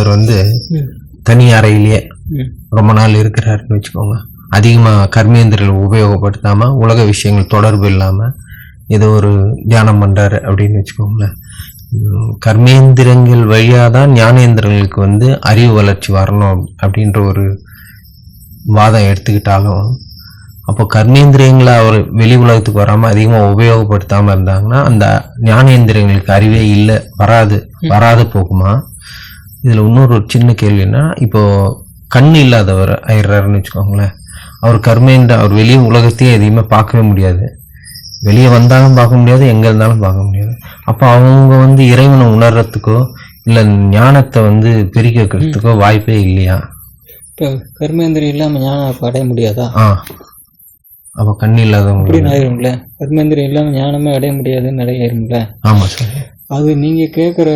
ஒருத்தர் வந்து தனி அறையிலேயே ரொம்ப நாள் இருக்கிறாருன்னு வச்சுக்கோங்க. அதிகமாக கர்மேந்திரங்களை உபயோகப்படுத்தாமல் உலக விஷயங்கள் தொடர்பு இல்லாமல் ஏதோ ஒரு தியானம் பண்ணுறாரு அப்படின்னு வச்சுக்கோங்களேன். கர்மேந்திரங்கள் வழியாக தான் ஞானேந்திரங்களுக்கு வந்து அறிவு வளர்ச்சி வரணும் அப்படின்ற ஒரு வாதம் எடுத்துக்கிட்டாலும் அப்போ கர்மேந்திரியங்களை அவர் வெளி உலகத்துக்கு வராமல் அதிகமாக உபயோகப்படுத்தாமல் இருந்தாங்கன்னா அந்த ஞானேந்திரியங்களுக்கு அறிவே இல்லை வராது வராது போகுமா? இதில் இன்னொரு ஒரு சின்ன கேள்வின்னா இப்போ கண் இல்லாதவர் ஆயிடுறாருன்னு வச்சுக்கோங்களேன். அவர் கர்மேந்திர அவர் வெளி உலகத்தையே எதையுமே பார்க்கவே முடியாது. வெளியே வந்தாலும் பார்க்க முடியாது எங்கே இருந்தாலும் பார்க்க முடியாது. அப்போ அவங்க வந்து இறைவனை உணர்றதுக்கோ இல்லை ஞானத்தை வந்து பெருக்கி வைக்கிறதுக்கோ வாய்ப்பே இல்லையா? இப்போ கர்மேந்திரியம் இல்லாமல் ஞானம் அடைய முடியாதா? ஆ. அப்போ கண் இல்லாதவங்க அப்படின்னு ஆயிரும்ல. கர்மேந்திரியம் இல்லாமல் ஞானமே அடைய முடியாதுன்னு நிறைய ஆயிரும்ல. ஆமாம் சார். அது நீங்கள் கேட்குற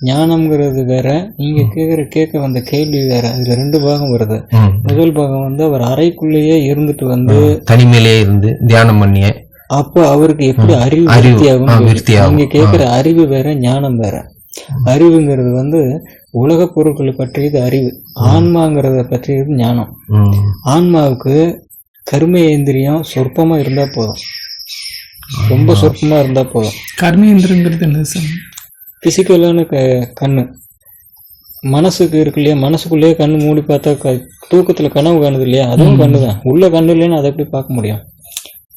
ஞானம்ங்கிறது வேற நீங்கள் கேட்குற கேட்க வந்த கேள்வி வேற. அதில் ரெண்டு பாகம் வருது. முதல் பாகம் வந்து அவர் அறைக்குள்ளேயே இருந்துட்டு வந்து தனிமையிலே இருந்து தியானம் பண்ணியே அப்போ அவருக்கு எப்படி அறிவு விருத்தியாகும் ஆ, விருத்தியாகும். நீங்க கேட்குற அறிவு வேற ஞானம் வேற. அறிவுங்கிறது வந்து உலக பொருட்களை பற்றியது அறிவு. ஆன்மாங்கிறத பற்றியது ஞானம். ஆன்மாவுக்கு கர்மேந்திரியம் சொற்பமா இருந்தா போதும். ரொம்ப சொற்பமா இருந்தா போதும். கர்மேந்திரங்கிறது என்னது சார்? பிசிக்கலான க கண்ணு. மனசுக்கு இருக்கு இல்லையா? மனசுக்குள்ளேயே கண்ணு மூடி பார்த்தா க தூக்கத்துல கனவு காணுது இல்லையா? அதுவும் கண்ணு தான் உள்ள கண்ணு இல்லைன்னு அதை எப்படி பார்க்க முடியும்?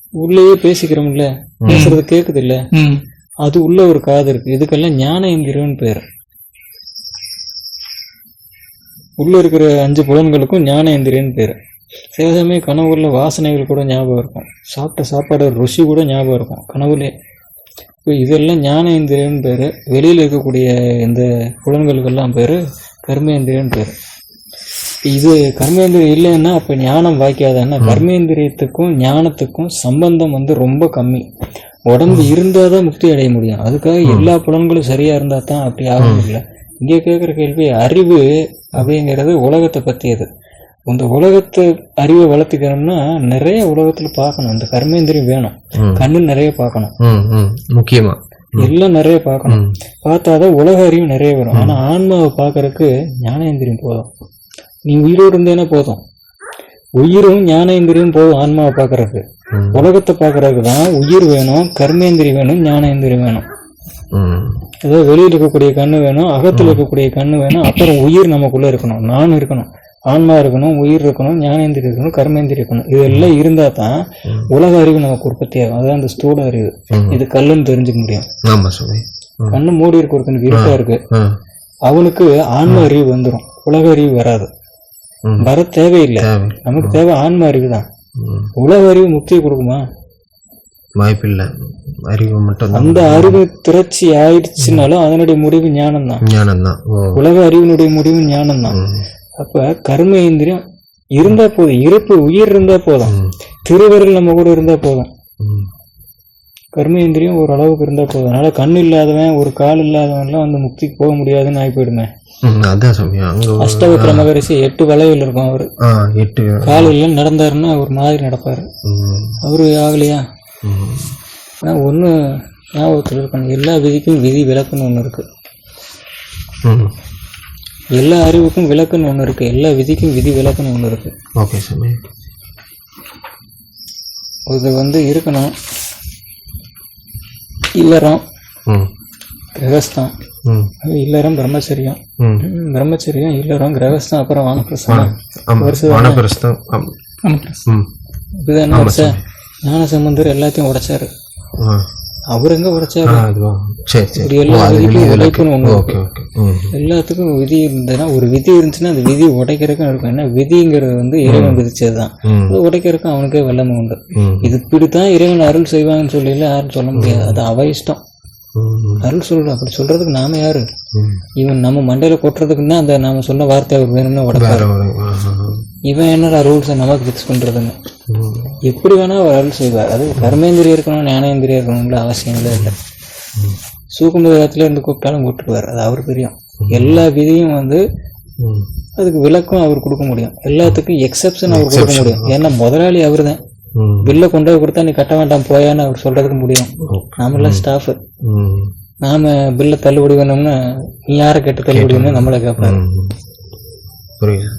உள்ளேயே பேசிக்கிறோம்ல பேசுறது கேக்குது இல்ல? அது உள்ள ஒரு காது இருக்கு. இதுக்கெல்லாம் ஞான இந்திரியம்னு பேர். உள்ள இருக்கிற அஞ்சு புலன்களுக்கும் ஞான இந்திரியம்னு பேர். சில சமயம் கனவுல வாசனைகள் கூட ஞாபகம் இருக்கும். சாப்பிட்ட சாப்பாடு ருசி கூட ஞாபகம் இருக்கும். கனவுலே. இப்போ இதெல்லாம் ஞான இந்திரியம்னு பேர். வெளியில் இருக்கக்கூடிய இந்த புலன்களுக்கெல்லாம் பேர் கர்மேந்திரியம்னு பேர். இது கர்மேந்திரியம் இல்லைன்னா அப்போ ஞானம் வாய்க்காதான்னா கர்மேந்திரியத்துக்கும் ஞானத்துக்கும் சம்பந்தம் வந்து ரொம்ப கம்மி. உடம்பு இருந்தால் தான் முக்தி அடைய முடியும். அதுக்காக எல்லா புலன்களும் சரியா இருந்தா தான் அப்படி ஆகும் இல்லை இங்கே கேட்குற கேள்வி அறிவு அப்படிங்கிறது உலகத்தை பற்றியது இந்த உலகத்தை அறிவை வளர்த்துக்கணும்னா நிறைய உலகத்தில் பார்க்கணும். இந்த கர்மேந்திரியம் வேணும். கண்ணு நிறைய பார்க்கணும். முக்கியமா. எல்லாம் நிறைய பார்க்கணும். பார்த்தாதான் உலக அறிவு நிறைய வரும். ஆனா ஆன்மாவை பார்க்கறதுக்கு ஞானேந்திரியம் போதும். நீ உயிரோடு இருந்தேன்னா போதும். உயிரும் ஞானேந்திரியம் போதும் ஆன்மாவை பார்க்கறதுக்கு. ம். உலகத்தை பார்க்கறதுக்கு தான் உயிர் வேணும் கர்மேந்திரி வேணும் ஞானேந்திரியம் வேணும். அதாவது வெளியில் இருக்கக்கூடிய கண்ணு வேணும் அகத்தில் இருக்கக்கூடிய கண்ணு வேணும் அப்புறம் உயிர் நமக்குள்ள இருக்கணும். நான் இருக்கணும். ஆன்மா இருக்கணும் உயிர் இருக்கணும் ஞானேந்திரி இருக்கணும் கர்மேந்திரி இருக்கணும். இது எல்லாம் இருந்தா தான் உலக அறிவு நமக்கு உற்பத்தி ஆகும். அதான் அந்த ஸ்தூல அறிவு. இது கல்லுன்னு தெரிஞ்சுக்க முடியும். கண்ணு மூடி இருக்க ஒருத்தனுக்கு இருக்கு. ஆ அவனுக்கு ஆன்ம அறிவு வந்துடும் உலக அறிவு வராது. வர தேவையில்லை. தேவை. நமக்கு தேவை ஆன்ம அறிவு தான். உலக அறிவு முக்தியை கொடுக்குமா? வாய்ப்பில்லை. அறிவு மட்டும் அந்த அறிவு திரட்சி ஆயிடுச்சுனாலும் அதனுடைய முடிவு ஞானம் தான் ஞானம் தான் உலக அறிவினுடைய முடிவு ஞானம் தான். அப்ப கர்ம இந்திரியம் இருந்தா போதும். இருப்பு உயிர் இருந்தா போதும். திருவருள் நம்ம கூட இருந்தா போதும். ம். கர்ம இந்திரியம் ஒரு அளவுக்கு இருந்தா போதும். அதனால கண் இல்லாதவன் ஒரு கால் இல்லாதவன்லாம் வந்து முக்திக்கு போக முடியாதுன்னு ஆகி போயிடுமே. அதான் அஷ்டவக்ர மகரிஷி எட்டு வளைவில் இருக்கும் அவரு. எட்டு கால் இல்லை நடந்தாருன்னா ஒரு மாதிரி நடப்பாரு. அவரு ஆகலையா. ஆனால் ஒன்று ஞாபகத்தில் இருக்கணும். எல்லா விதிக்கும் விதி விலக்குன்னு ஒன்று இருக்கு. எல்லா அறிவுக்கும் விலக்குன்னு ஒன்று இருக்கு. எல்லா விதிக்கும் விதி விலக்குன்னு ஒன்று இருக்கு. ஓகே சுவாமி இது வந்து இருக்கணும். இல்லறம். கிரகஸ்தான். இல்லறம் பிரம்மச்சரியம். பிரம்மச்சரியம் இல்லறம் கிரகஸ்தான் அப்புறம். ம். இதுதான் ஞான சம்பந்தர் எல்லாத்தையும் உடைச்சாரு. அவர் எங்க உடைச்சாரு? எல்லா விதிக்கும் உழைப்புன்னு ஒன்று ஓகே ஓகே. எல்லாத்துக்கும் விதி இருந்ததுன்னா ஒரு விதி இருந்துச்சுன்னா அந்த விதி உடைக்கிறதுக்கும் இருக்கும்? ஏன்னா விதிங்கிறது வந்து இறைவன் விதிச்சது தான் ம். அது உடைக்கிறதுக்கும் அவனுக்கே வல்லமை உண்டு. இது இப்படித்தான் இறைவன் அருள் செய்வாங்கன்னு சொல்லி யாரும் சொல்ல முடியாது. அது அவ இஷ்டம். அருள் சொல்ற அப்படி சொல்றதுக்கு நாம யாரு? இவன் நம்ம மண்டையில கொட்டுறதுக்குன்னா அந்த நாம சொன்ன வார்த்தை அவர் வேணும்னு உடைப்பாரு. இவன் என்னடா ரூல்ஸை நமக்கு ஃபிக்ஸ் பண்றதுன்னு? எப்படி வேணா அவர் அருள் செய்வார். அது கர்மேந்திரியம் இருக்கணும் ஞானேந்திரியம் இருக்கணும்ல அவசியம் இல்லை. இல்லை சூக்குமதத்துல இருந்து கூப்பிட்டாலும் கூப்பிட்டுருவார் அது அவர் தெரியும் எல்லா விதியும் வந்து அதுக்கு விளக்கம் அவர் கொடுக்க முடியும். எல்லாத்துக்கும் எக்ஸப்ஷன் அவர் கொடுக்க முடியும். ஏன்னா முதலாளி அவர் தான் பில்லை கொண்டு போய் கொடுத்தா நீ கட்ட வேண்டாம் போயான்னு அவர் சொல்றதுக்கு முடியும். நாமெல்லாம் ஸ்டாஃப் நாம பில்லை தள்ளுபடி பண்ணோம்னா நீ யாரை கேட்டு தள்ளுபடி பண்ண நம்மளை கேட்பாரு. புரியுது.